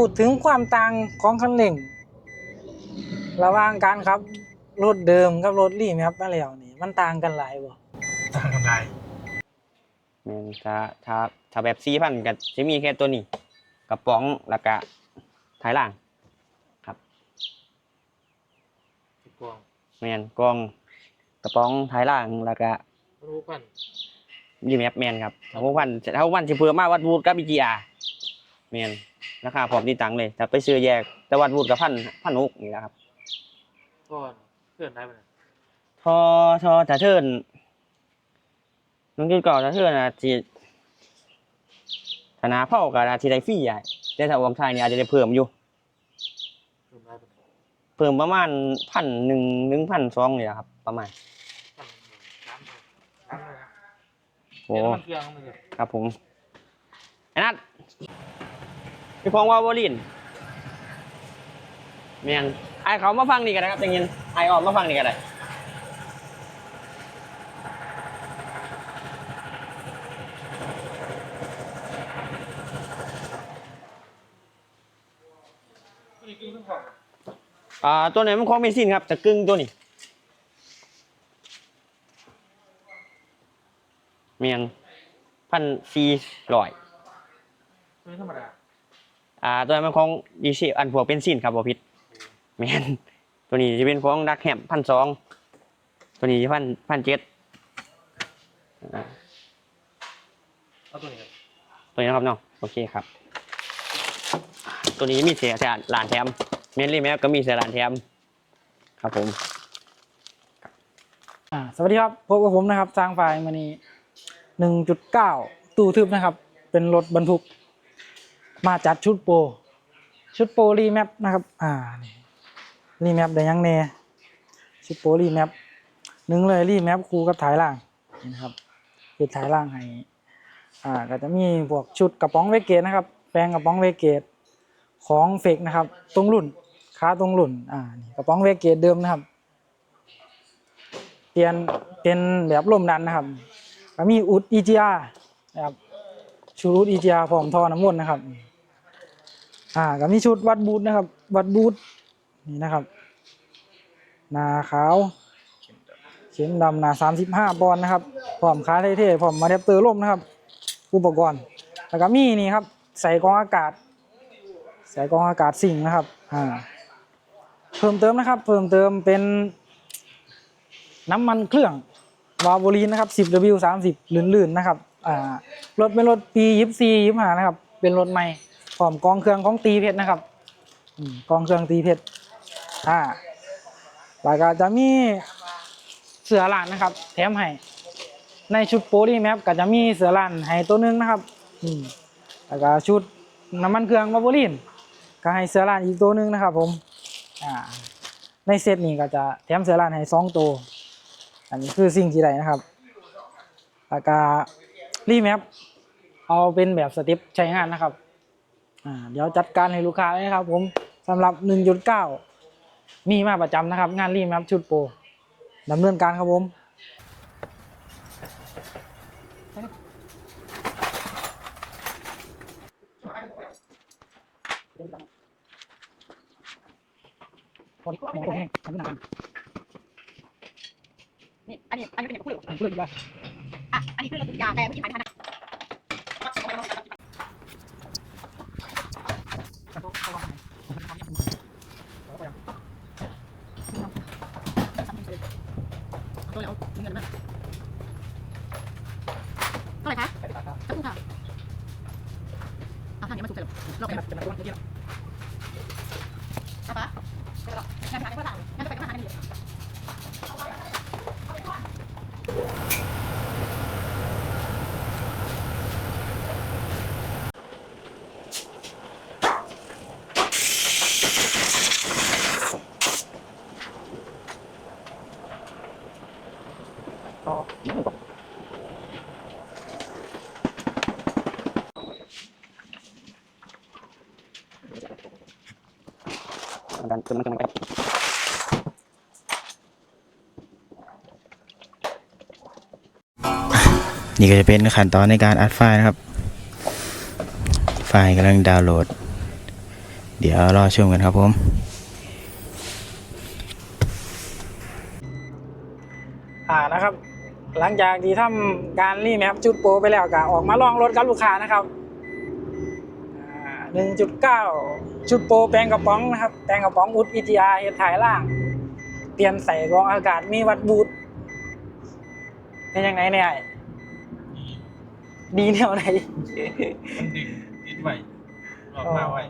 พูดถึงความต่างของคันเร่ง ระหว่างการครับรถเดิมกับรถรีแมปมาแล้วนี่มันต่างกันหลายบ่ต่างกันหลายแม่นถ้าถ้าถ้าแบบ4,000ก็จะมีแค่ตัวนี้กระป๋องแล้วก็ท้ายล่างสิบกวางแม่นกล่องกระป๋องท้ายล่างแล้วก็รู้กันรีแมปแม่นครับถ้าพวกพันถ้าพวกพันสิเพิ่มมาวัดวูดกับ BGR แม่นราคาพร้อมที่ตังเลยถ้าไปซื้อแยก แต่วัดวูดกับพันพันหกนี่แหละครับก่อนเพื่อนได้ไหมเนี่ยทอทอถ้าเทิร์นน้องจุดก่อนถ้าเทิร์นอาจจะธนาเผ่ากับอาจจะได้ฟรีใหญ่แต่ถ้าออกไทยเนี่ยอาจจะได้เพิ่มอยู่ เพื่อนได้ไหมเนี่ยเพิ่มประมาณพันหนึ่งถึงพันสองนี่แหละครับ ประมาณตั้งน้ำเลยน้ำเลยนะโอ้เดี๋ยวมันเครื่องมันเลยครับผมไอ้นัท พี่พงว่าโบลินเมียนไอเขามาฟังนี่กันนะครับจังยินไอออกมาฟังนี่กันเครื่องของอ่าตัวไหนมันของเมซินครับจะกึ่งตัวนี้เมียนพันสี่ร้อยไม่ธรรมดา อ่าตัวนั้นมันของดีซีอันพวกเป็นซินครับบอพิษเมียนตัวนี้จะเป็นของดักแฮมพันสองตัวนี้พันพันเจ็ดเอาตัวนี้ครับตัวนี้นะครับเนาะโอเคครับ ตัวนี้มีเสียแทนหลานแถมเมนลี่แมปก็มีเสียหลานแถมครับผมอ่าสวัสดีครับพบกับผมนะครับสร้างไฟล์มานี้หนึ่งจุดเก้าตู้ทึบนะครับ เป็นรถบรรทุก มาจัดชุดโปรชุดโปรรีแมปนะครับ อ่า นี่รีแมปได้ยังแน่ชุดโปรรีแมปหนึ่งเลยรีแมปคู่กับถ่ายล่างนี่นะครับเฮ็ดถ่ายล่างให้ อ่า ก็จะมีพวกชุดกระป๋องเวกเกตนะครับ แปลงกระป๋องเวกเกตของเฟกนะครับ ตรงรุ่นค้าตรงรุ่น อ่า นี่กระป๋องเวกเกตเดิมนะครับ เปลี่ยนเป็นแบบลมดันนะครับก็มีอุด EGR นะครับชุดอุด EGR พร้อมท่อน้ำวนนะครับ อ่าก็มีชุดวัดบูทนะครับ วัดบูทนี่นะครับ นาขาวเข็มดำหนา35ปอนด์นะครับพร้อมขาเท่ๆพร้อมมาเดปเตอร์ลมนะครับ อุปกรณ์แล้วก็มีนี่ครับ ใส่กองอากาศ ใส่กองอากาศสิ่งนะครับอ่าเพิ่มเติมนะครับ เพิ่มเติมเป็นน้ำมันเครื่องวาโวลีนนะครับ 10W 30 ลื่นๆนะครับอ่ารถเป็นรถปี24 25นะครับ เป็นรถใหม่ พร้อมกองเครื่องของตีเพชรนะครับอืมกองเครื่องตีเพชรอ่าแล้วก็จะมีเสือลานนะครับ แถมให้ในชุดโปลีแมปก็จะมีเสือลานให้ตัวหนึงนะครับอืมแล้วก็ชุดน้ำมันเครื่องวาโวลีนก็ให้เสือลานอีกตัวหนึงนะครับ ผมอ่าในเซตนี้ก็จะแถมเสือลานให้สองตัวอันนี้คือสิ่งที่ใดนะครับแล้วก็รีแมปเอาเป็นแบบสต็ปใช้งานนะครับ อ่าเดี๋ยวจัดการให้ลูกค้าเลยนะครับ ผมสำหรับ 1.9 มีมาประจำนะครับ งานรีแมปชุดโปรดำเนินการครับผมคนที่มองตัวแห้งทำไม่นานนี่อันนี้อันนี้เป็นอย่างคู่หรือผมเลือกอีกแล้วอะอันนี้คือเรายาแต่ไม่ใช่ขายทันน ตัวแล้วเงินมากเท่าไหร่คะสักครู่ค่ะเอาทางนี้มาสุกเสร็จเราไปแบบจะมาตัวเดียวเอาปะเดี๋ยวเรางานไปหาได้เพื่อนหลังงานไปก็หาได้เดียว ดันขึ้นมันขึ้นมันไปนี่ก็จะเป็นขั้นตอนในการอัดไฟล์นะครับ ไฟล์กำลังดาวน์โหลด เดี๋ยวรอชมกันครับผมอ่านะครับ หลังจากที่ทำการรีแมปจุดโปรไปแล้วก็ออกมาลองรถกับลูกค้านะครับหนึ่งจุดเก้า ชุดโปรแปลงกระป๋องนะครับ แปลงกระป๋องอุด EGR เฮ็ดถ่ายล่าง เปลี่ยนใส่กรองอากาศมีวัดบูทเป็นยังไงเนี่ยดีแนวไหนมันดึงติดไว้หลอกมาไว้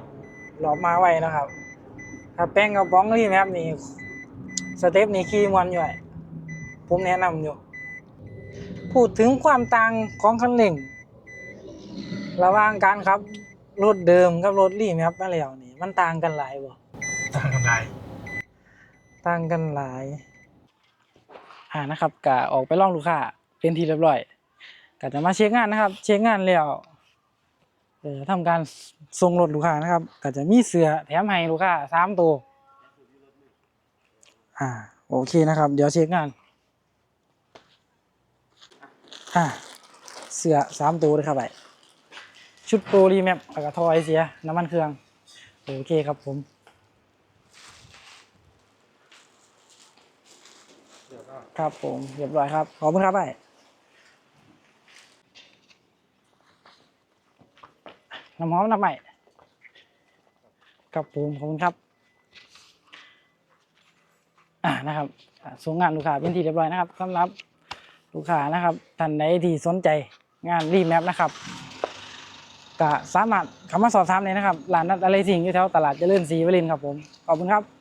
หลอบมาไว้นะครับ ถ้าแป้งกระป๋องรีแมปนี่สเต็ปนี่ขี่มวนอยู่ไอ้ผมแนะนำอยู่ พูดถึงความต่างของคันเร่ง ระหว่างการครับ รถเดิมกับรถรีแมปมาแล้วนี่ มันต่างกันหลายบ่ต่างกันไรต่างกันหลาย อ่านะครับกะออกไปลองลูกค้าเป็นที่เรียบร้อยก็จะมาเช็คงานนะครับ เช็คงานแล้วเออทำการส่งรถลูกค้านะครับก็จะมีเสื้อแถมให้ลูกค้าสามตัวอ่าโอเคนะครับ เดี๋ยวเช็คงานอ่าเสื้อสามตัวเลยครับไป ชุดโปรรีแมปแล้วก็ทอยเสีย น้ำมันเครื่อง โอเคครับผมครับผมเรียบร้อยครับ ขอบคุณครับไปน้ำหอมน้ำใหม่ครับผมขอบคุณครับ อ่านะครับส่งงานลูกค้าเป็นที่เรียบร้อยนะครับสำหรับลูกค้านะครับท่านใดที่สนใจงานรีแมปนะครับ ก็สามารถเข้ามาสอบถามเลยนะครับร้านนัดอะไรสิ่งอยู่แถวตลาดเจริญศรีวรินครับผมขอบคุณครับ